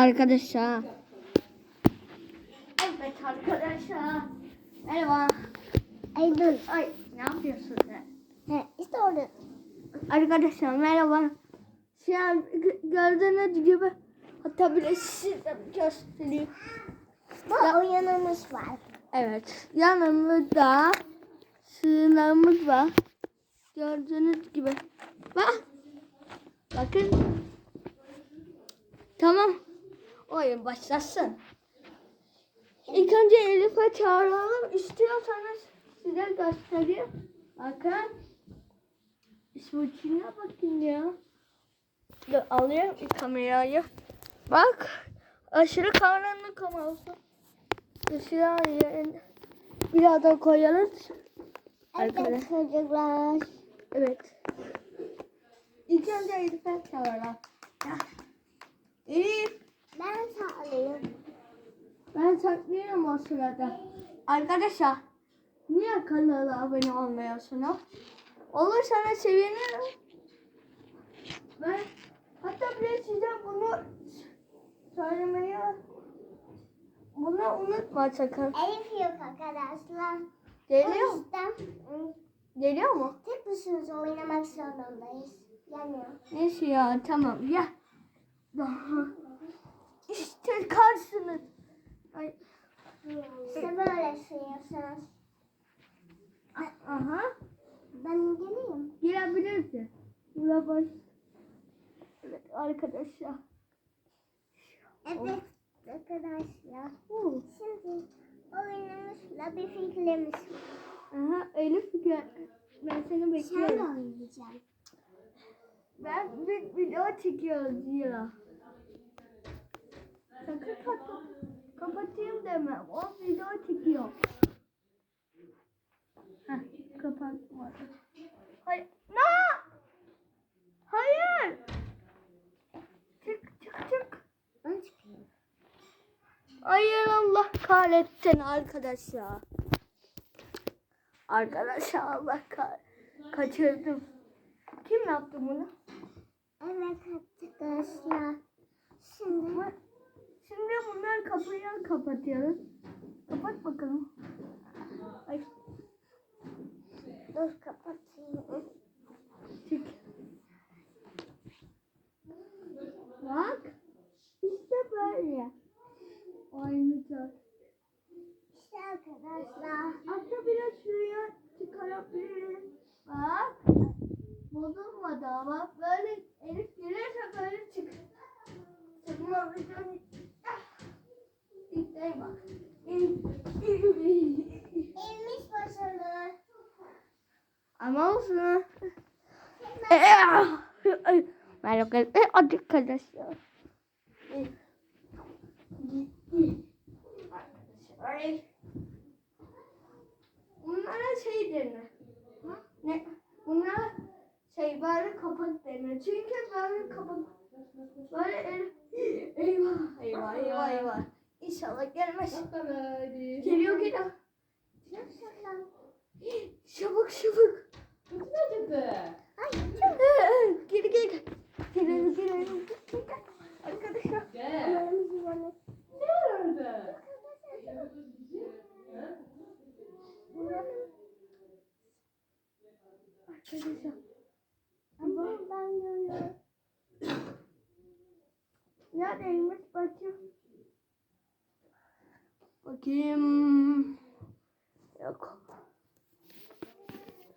Arkadaşlar. Evet arkadaşlar. Merhaba. Ay dur. Ay ne yapıyorsun sen? He, işte orada. Arkadaşlar merhaba. Şu an gö- gördüğünüz gibi hatta bile size göstereyim. Bu oyunumuz var. Evet yanımızda sığınağımız var. Gördüğünüz gibi. Bak. Bakın. Tamam. Oyun başlasın. İlk önce Elif'e çağıralım. İstiyorsanız size göstereyim. Bakın. İsmuçine bakın ya. Dur alayım kamerayı. Bak. Aşırı karanlık ama olsun. Işığı yerine biraz da koyalım. Evet çocuklar. Evet. İlk önce Elif'e çağıralım. Ya. Elif. Ben sağlayayım. Ben saklıyorum o sırada. Arkadaşlar niye kanala abone olmuyorsunuz? Olursanız sevinirim. Ben hatta bile size bunu söylemeyi bunu unutma sakın. Elif yok arkadaşlar. Geliyor O mu? yüzden Geliyor mu? tek başımıza oynamak zorundayız. Yanıyor. Neyse ya tamam ya. Daha. İşte karşınız. Ay. İşte böyle sürüyorsunuz. Aha. Ben geleyim. Girebilirsin. Buna baş. Evet arkadaşlar. Evet arkadaşlar. Huu. Şimdi oyunumuzla bir fikrimiz. Aha Elif. Ben seni Sen bekliyorum. oynayacağım. Ben bir video çekiyoruz Zira. Sakın kapat. Kapatayım deme. O video çekiyor. Heh, kapatmadı. Hayır. No! Hayır. Çık çık çık. Ben çıkayım. Hayır Allah kahretsin arkadaşlar. Arkadaşlar Allah kah kaçırdım. Kim yaptı bunu? Evet arkadaşlar. Şimdi Şimdi bunları kapıyı kapatıyoruz. Kapat bakalım. Ay dur kapatayım. çık. Bak. İşte böyle. Oynayacağız. İşte arkadaşlar. Hatta biraz şuraya çıkarabiliriz. Bak. Bozulmadı ama böyle Elif gelirse böyle çık. Çıkma İşte bak. Elmiş başarılı. Ama olsun. Merhaba arkadaşlar. Arkadaşlar. Bunlara şey denir. Ne? Bunlara şey böyle kapak denir. Çünkü böyle kapak el, eyvah eyvah eyvah eyvah. İnşallah gelmez. Geliyor geliyor. Çabuk çabuk. Ay Geri geri. Gelelim gelelim. Arkadaşlar. Allah'ımızı yemek. Arkadaşlar. Ama ben yiyorum. Neredeymiş bakayım. Bakayım. Yok.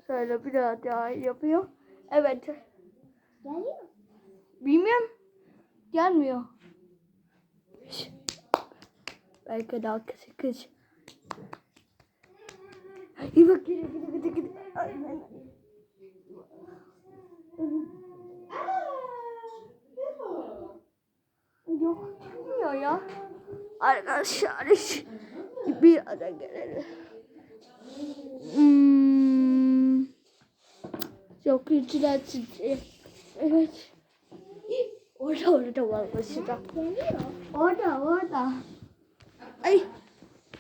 Şöyle bir daha yapıyor. Evet. Geliyor. Bilmiyorum. Gelmiyor. Belki daha kısa kız. İyi bak gidiyor gidiyor gidiyor. Aynen. Yok çıkmıyor ya. Arkadaşlar bir ara gelelim. Hmm. Yok içinden titriyor. Evet. Orada orada. Geliyor. Orada orada. Ay.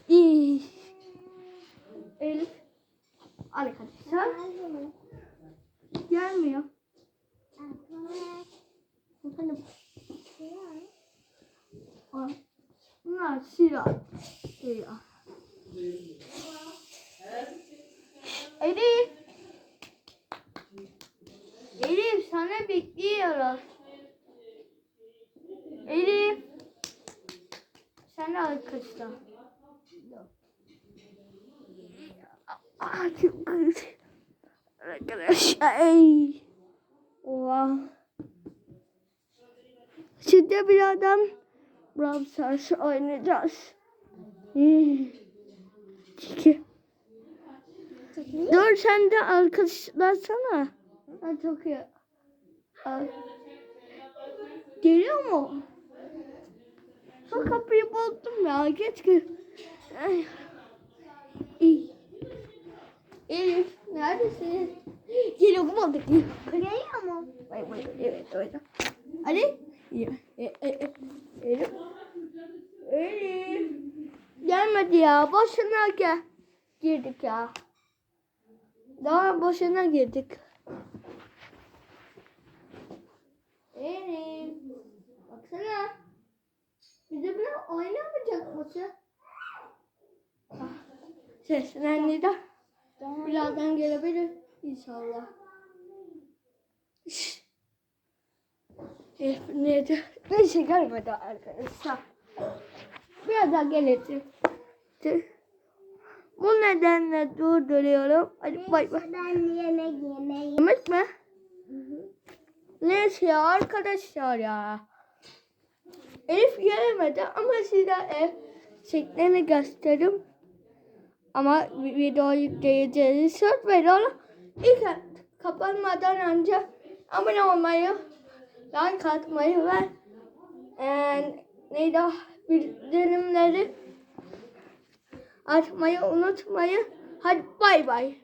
İyi. Elif. Arkadaşlar Gelmiyor. Efendim. Bunlar silah. Silah. Elif. Elif sana bekliyoruz. Elif. Sen arkadaşlar. Aa, çok güzel. Arkadaşlar. Ey. Oha. Şimdi birazdan Brawl Stars oynayacağız. Hmm. Çünkü- Dur sen de arkadaşlarsana. Ha, çok iyi. Al. Geliyor mu? Şu kapıyı buldum ya. Keşke. Ay. İyi. Elif neredesin? Geliyor bulduk. Geliyor mu? Vay vay evet öyle. Hadi. Ya, e, e, e. Elif. Gelmedi ya. Boşuna gel. Girdik ya. Daha boşuna girdik. Elif. Baksana. Bir oynamayacak mısın? Ah, Seslendi de. Birazdan gelebilir inşallah. Şşş. Elif nerede? Neyse gelmedi arkadaşlar. Birazdan gelecek. Bu nedenle durduruyorum. Hadi bay bay. Ben yemek yemeyi. Yemek mi? Neyse ya arkadaşlar ya. Elif gelemedi ama size ev şeklini göstereyim. Ama vi- video yükleyeceğiz. Söz veriyorum. İlk kapanmadan önce abone olmayı, like atmayı ve eee, neydi bildirimleri açmayı unutmayın. Hadi bay bay.